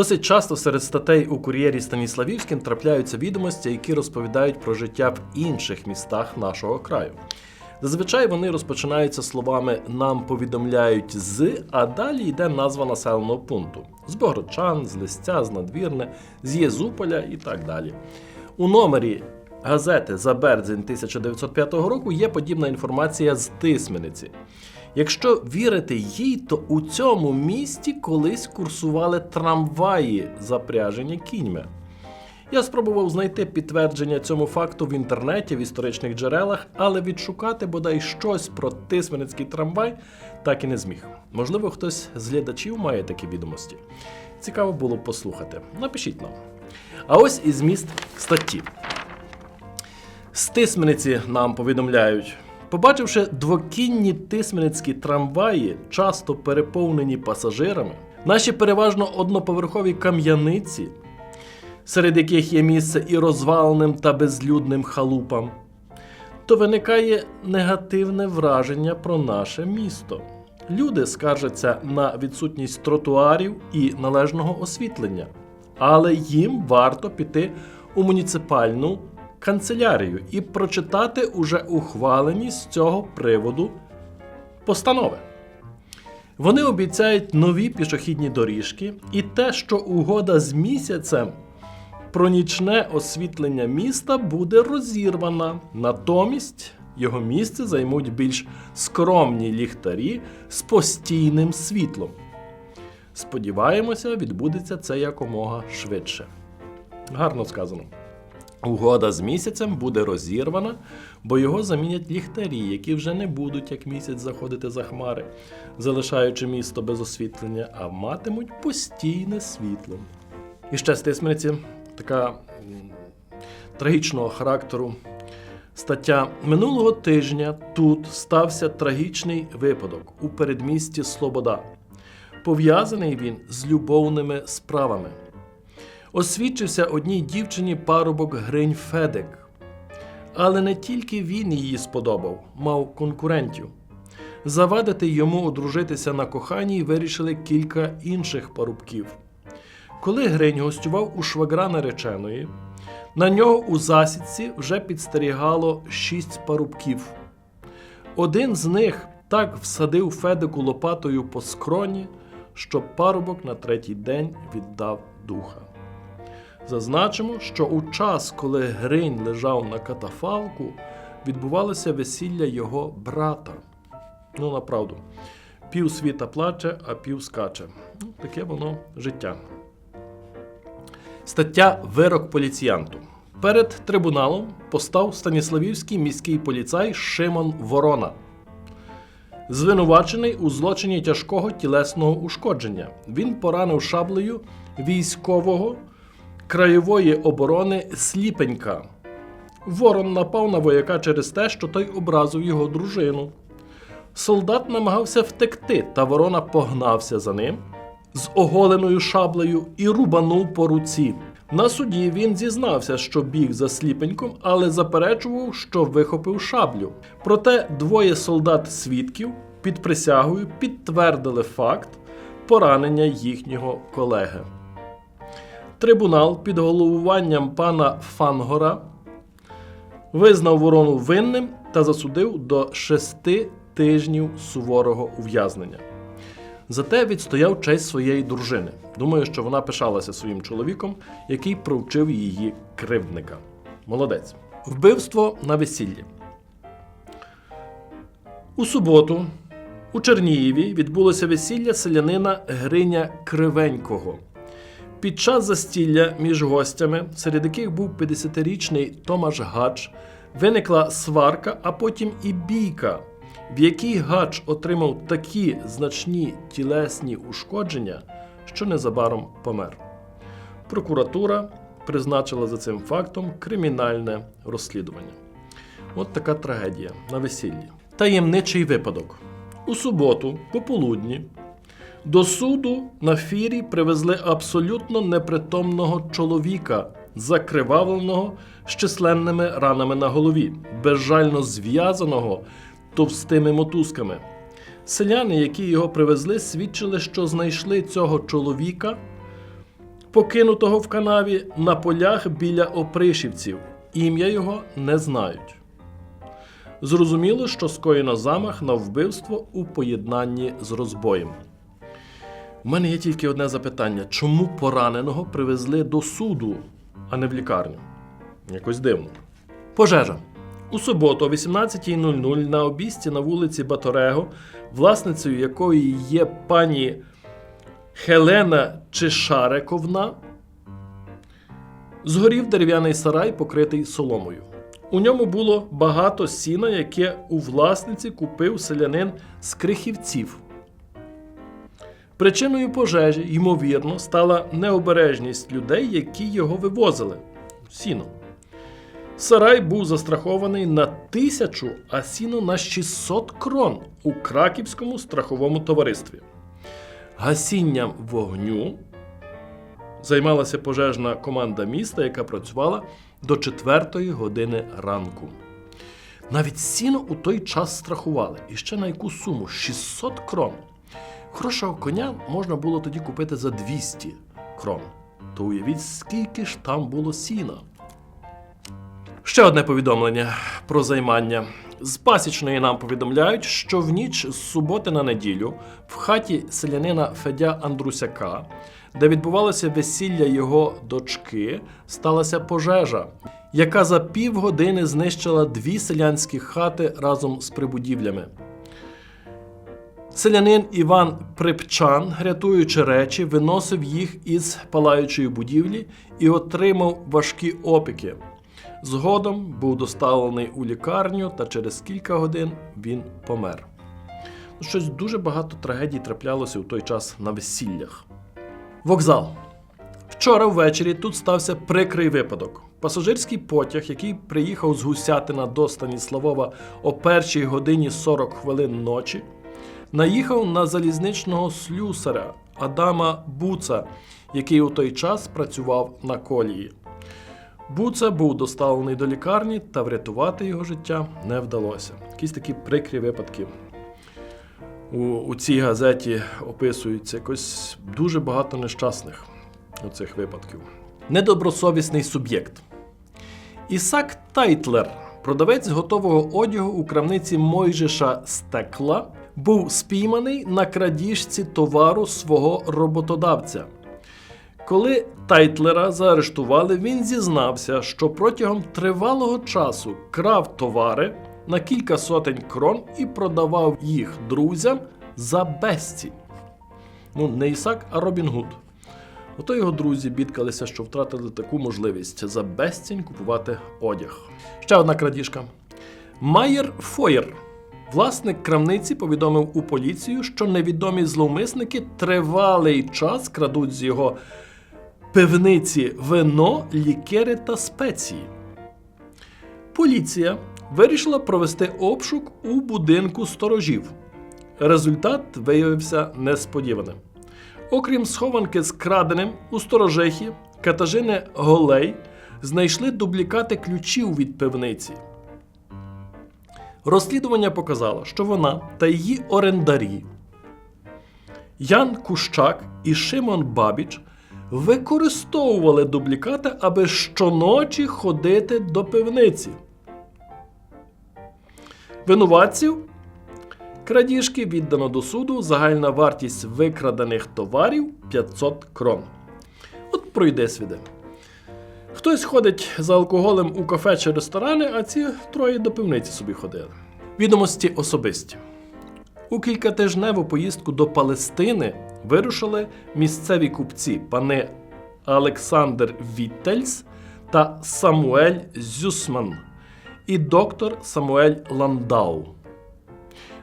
Досить часто серед статей у кур'єрі Станіславівським трапляються відомості, які розповідають про життя в інших містах нашого краю. Зазвичай вони розпочинаються словами нам повідомляють з, а далі йде назва населеного пункту: з Богородчан, з Листя, з Надвірне, з Єзуполя і так далі. У номері газети за березень 1905 року є подібна інформація з Тисмениці. Якщо вірити їй, то у цьому місті колись курсували трамваї, запряжені кіньми. Я спробував знайти підтвердження цьому факту в інтернеті, в історичних джерелах, але відшукати бодай щось про тисменецький трамвай так і не зміг. Можливо, хтось з глядачів має такі відомості. Цікаво було послухати. Напишіть нам. А ось і зміст статті. З Тисмениці нам повідомляють. Побачивши двокінні тисменецькі трамваї, часто переповнені пасажирами, наші переважно одноповерхові кам'яниці, серед яких є місце і розваленим та безлюдним халупам, то виникає негативне враження про наше місто. Люди скаржаться на відсутність тротуарів і належного освітлення, але їм варто піти у муніципальну канцелярію і прочитати уже ухвалені з цього приводу постанови. Вони обіцяють нові пішохідні доріжки і те, що угода з місяцем про нічне освітлення міста буде розірвана. Натомість його місце займуть більш скромні ліхтарі з постійним світлом. Сподіваємося, відбудеться це якомога швидше. Гарно сказано. Угода з місяцем буде розірвана, бо його замінять ліхтарі, які вже не будуть як місяць заходити за хмари, залишаючи місто без освітлення, а матимуть постійне світло. І ще з така трагічного характеру стаття. Минулого тижня тут стався трагічний випадок у передмісті Слобода. Пов'язаний він з любовними справами. Освідчився одній дівчині парубок Гринь Федек. Але не тільки він її сподобав, мав конкурентів. Завадити йому одружитися на коханій вирішили кілька інших парубків. Коли Гринь гостював у швагра нареченої, на нього у засідці вже підстерігало шість парубків. Один з них так всадив Федику лопатою по скроні, що парубок на третій день віддав духа. Зазначимо, що у час, коли Гринь лежав на катафалку, відбувалося весілля його брата. Ну, направду, пів світа плаче, а пів скаче. Ну, таке воно життя. Стаття Вирок поліціянту. Перед трибуналом постав Станіславівський міський поліцай Шимон Ворона. Звинувачений у злочині тяжкого тілесного ушкодження. Він поранив шаблею військового краєвої оборони Сліпенька. Ворон напав на вояка через те, що той образив його дружину. Солдат намагався втекти, та ворона погнався за ним з оголеною шаблею і рубанув по руці. На суді він зізнався, що біг за сліпеньком, але заперечував, що вихопив шаблю. Проте двоє солдат-свідків під присягою підтвердили факт поранення їхнього колеги. Трибунал під головуванням пана Фангора визнав ворону винним та засудив до шести тижнів суворого ув'язнення. Зате відстояв честь своєї дружини. Думаю, що вона пишалася своїм чоловіком, який провчив її кривдника. Молодець. Вбивство на весіллі. У суботу у Чернієві відбулося весілля селянина Гриня Кривенького. Під час застілля між гостями, серед яких був 50-річний Томаш Гач, виникла сварка, а потім і бійка, в якій Гач отримав такі значні тілесні ушкодження, що незабаром помер. Прокуратура призначила за цим фактом кримінальне розслідування. От така трагедія на весіллі. Таємничий випадок. У суботу, пополудні, до суду на фірі привезли абсолютно непритомного чоловіка, закривавленого з численними ранами на голові, безжально зв'язаного товстими мотузками. Селяни, які його привезли, свідчили, що знайшли цього чоловіка покинутого в канаві на полях біля опришівців. Ім'я його не знають. Зрозуміло, що скоєно замах на вбивство у поєднанні з розбоєм. У мене є тільки одне запитання: чому пораненого привезли до суду, а не в лікарню? Якось дивно. Пожежа. У суботу о 18.00 на обісті на вулиці Баторего, власницею якої є пані Хелена Чешарековна, згорів дерев'яний сарай, покритий соломою. У ньому було багато сіна, яке у власниці купив селянин з крихівців. Причиною пожежі, ймовірно, стала необережність людей, які його вивозили. Сіно. Сарай був застрахований на тисячу, а сіно на 600 крон у краківському страховому товаристві. Гасінням вогню займалася пожежна команда міста, яка працювала до 4 години ранку. Навіть сіно у той час страхували. І ще на яку суму? 600 крон. Хорошого коня можна було тоді купити за 200 крон. То уявіть, скільки ж там було сіна. Ще одне повідомлення про займання. З пасічної нам повідомляють, що в ніч з суботи на неділю в хаті селянина Федя Андрусяка, де відбувалося весілля його дочки, сталася пожежа, яка за півгодини знищила дві селянські хати разом з прибудівлями. Селянин Іван Припчан, рятуючи речі, виносив їх із палаючої будівлі і отримав важкі опіки. Згодом був доставлений у лікарню, та через кілька годин він помер. Ну, Щось дуже багато трагедій траплялося у той час на весіллях. Вокзал. Вчора ввечері тут стався прикрий випадок. Пасажирський потяг, який приїхав з Гусятина до Станіславова о першій годині 40 хвилин ночі, наїхав на залізничного слюсаря Адама Буца, який у той час працював на колії. Буца був доставлений до лікарні, та врятувати його життя не вдалося. Якісь такі прикрі випадки. У, у цій газеті описується якось дуже багато нещасних оцих випадків. Недобросовісний суб'єкт. Ісак Тайтлер, продавець готового одягу у крамниці Мойжиша Стекла, був спійманий на крадіжці товару свого роботодавця. Коли Тайтлера заарештували, він зізнався, що протягом тривалого часу крав товари на кілька сотень крон і продавав їх друзям за безцінь. Ну, не Ісак, а Робін Гуд. Ото його друзі бідкалися, що втратили таку можливість за безцінь купувати одяг. Ще одна крадіжка. Майер Фоєр, власник крамниці, повідомив у поліцію, що невідомі зловмисники тривалий час крадуть з його пивниці вино, лікери та спеції. Поліція вирішила провести обшук у будинку сторожів. Результат виявився несподіваним. Окрім схованки з краденим у сторожихі Катажини Голей знайшли дублікати ключів від пивниці. Розслідування показало, що вона та її орендарі Ян Кущак і Шимон Бабіч використовували дублікати, аби щоночі ходити до пивниці. Винуватців крадіжки віддано до суду. Загальна вартість викрадених товарів 500 крон. От пройде свіде. Хтось ходить за алкоголем у кафе чи ресторани, а ці троє до пивниці собі ходили. Відомості особисті. У кількатижневу поїздку до Палестини вирушили місцеві купці пани Олександр Віттельс та Самуель Зюсман і доктор Самуель Ландау.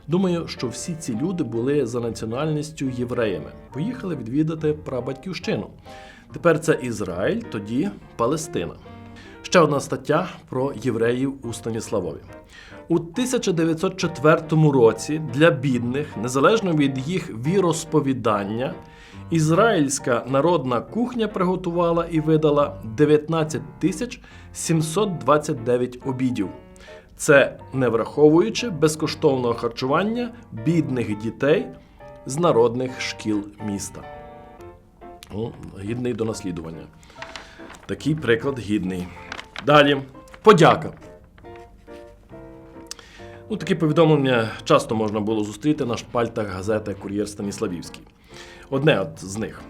Думаю, що всі ці люди були за національністю євреями. Поїхали відвідати прабатьківщину. Тепер це Ізраїль, тоді Палестина. Ще одна стаття про євреїв у Станіславові. У 1904 році для бідних, незалежно від їх віросповідання, ізраїльська народна кухня приготувала і видала 19 тисяч 729 обідів. Це не враховуючи безкоштовного харчування бідних дітей з народних шкіл міста. Ну, гідний до наслідування. Такий приклад гідний. Далі. Подяка. Ну, такі повідомлення часто можна було зустріти на шпальтах газети Кур'єр Станіславівський. Одне от з них.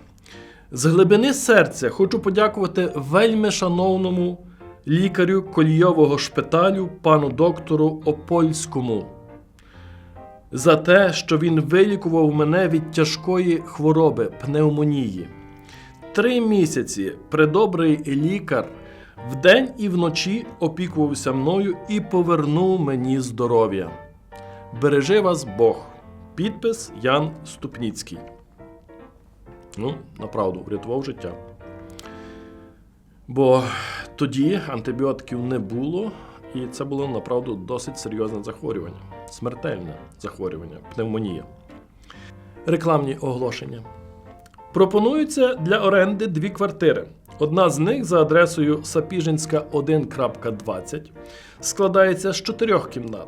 З глибини серця хочу подякувати вельми шановному лікарю кольйового шпиталю, пану доктору Опольському, за те, що він вилікував мене від тяжкої хвороби пневмонії. Три місяці предобрий лікар вдень і вночі опікувався мною і повернув мені здоров'я. Бережи вас Бог. Підпис Ян Ступніцький. Ну, направду, врятував життя. Бо тоді антибіотиків не було, і це було направду досить серйозне захворювання, смертельне захворювання, пневмонія. Рекламні оголошення. Пропонуються для оренди дві квартири. Одна з них за адресою Сапіжинська 1.20 складається з чотирьох кімнат.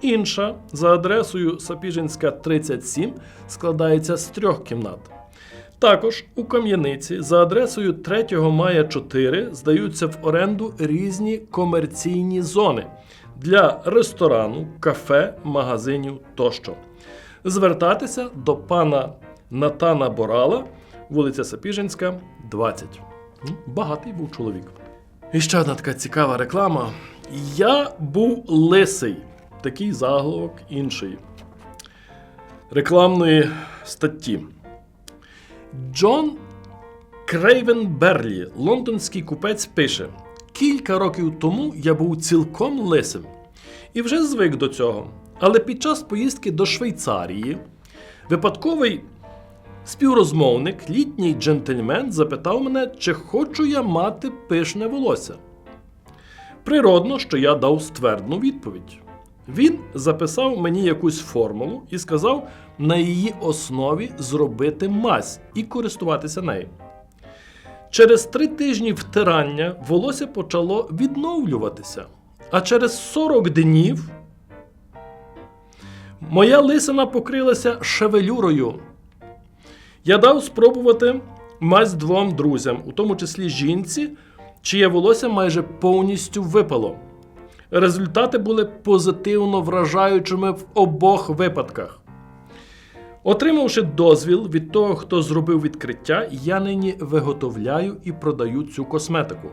Інша за адресою Сапіжинська 37 складається з трьох кімнат. Також у Кам'яниці за адресою 3 мая 4 здаються в оренду різні комерційні зони для ресторану, кафе, магазинів тощо. Звертатися до пана Натана Борала, вулиця Сапіжинська, 20. Багатий був чоловік. І ще одна така цікава реклама. Я був лисий. Такий заголовок інший. Рекламної статті. Джон Крейвен Берлі, лондонський купець, пише: Кілька років тому я був цілком лисим і вже звик до цього. Але під час поїздки до Швейцарії випадковий співрозмовник, літній джентльмен, запитав мене, чи хочу я мати пишне волосся. Природно, що я дав ствердну відповідь. Він записав мені якусь формулу і сказав на її основі зробити мазь і користуватися нею. Через три тижні втирання волосся почало відновлюватися, а через 40 днів моя лисина покрилася шевелюрою. Я дав спробувати мазь двом друзям, у тому числі жінці, чиє волосся майже повністю випало. Результати були позитивно вражаючими в обох випадках. Отримавши дозвіл від того, хто зробив відкриття, я нині виготовляю і продаю цю косметику.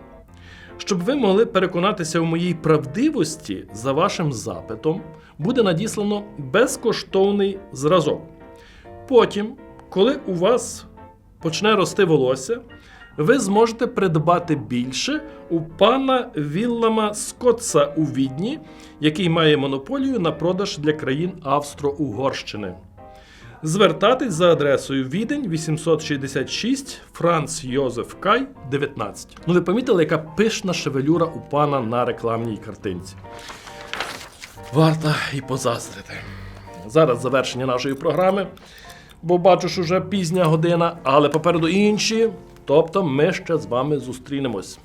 Щоб ви могли переконатися в моїй правдивості, за вашим запитом буде надіслано безкоштовний зразок. Потім, коли у вас почне рости волосся, ви зможете придбати більше у пана Віллама Скотса у Відні, який має монополію на продаж для країн Австро-Угорщини. Звертатись за адресою Відень 866 Франц Йозеф Кай 19. Ну ви помітили, яка пишна шевелюра у пана на рекламній картинці. Варта і позаздрити. Зараз завершення нашої програми, бо бачу, що вже пізня година, але попереду інші. Тобто ми ще з вами зустрінемось.